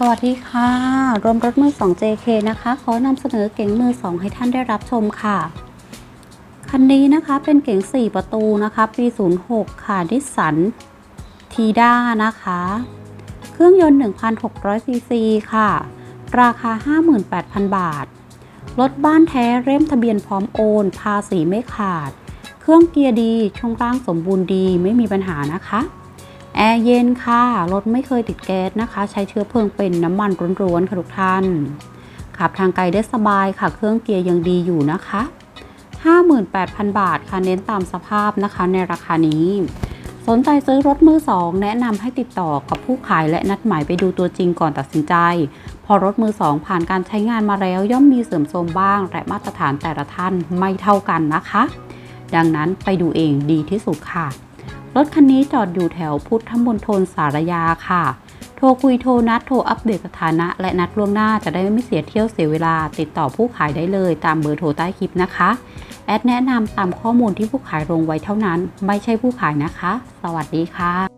สวัสดีค่ะ รวมรถมือ 2 JK นะคะ ขอนำเสนอเก๋งมือ 2 ให้ท่านได้รับชมค่ะ คันนี้นะคะเป็นเก๋ง 4 ประตูนะคะ ปี 06 ค่ะดิสันทีด้านะคะ เครื่องยนต์1,600ซีซีค่ะ ราคา 58,000 บาท รถบ้านแท้เร่มทะเบียนพร้อมโอน ภาษีไม่ขาด เครื่องเกียร์ดี ช่วงล่างสมบูรณ์ดีไม่มีปัญหานะคะ แอร์เย็นค่ะ รถไม่เคยติดแก๊สนะคะ ใช้เชื้อเพลิงเป็นน้ำมันร้อนๆค่ะทุกท่าน ขับทางไกลได้สบายค่ะ เครื่องเกียร์ยังดีอยู่นะคะ 58,000 บาทค่ะ เน้นตามสภาพนะคะ ในราคานี้ สนใจซื้อรถมือสองแนะนำให้ติดต่อกับผู้ขายและนัดหมายไปดูตัวจริงก่อนตัดสินใจ พอรถมือสองผ่านการใช้งานมาแล้ว ย่อมมีเสื่อมโทรมบ้าง และมาตรฐานแต่ละท่านไม่เท่ากันนะคะ ดังนั้นไปดูเองดีที่สุดค่ะ รถคันนี้จอดอยู่แถวพุทธมณฑลสารยาค่ะ โทรคุยโทรนัดโทรอัปเดตสถานะ และนัดล่วงหน้าจะได้ไม่เสียเที่ยวเสียเวลา ติดต่อผู้ขายได้เลยตามเบอร์โทรใต้คลิปนะคะ แอดแนะนำตามข้อมูลที่ผู้ขายลงไว้เท่านั้น ไม่ใช่ผู้ขายนะคะ สวัสดีค่ะ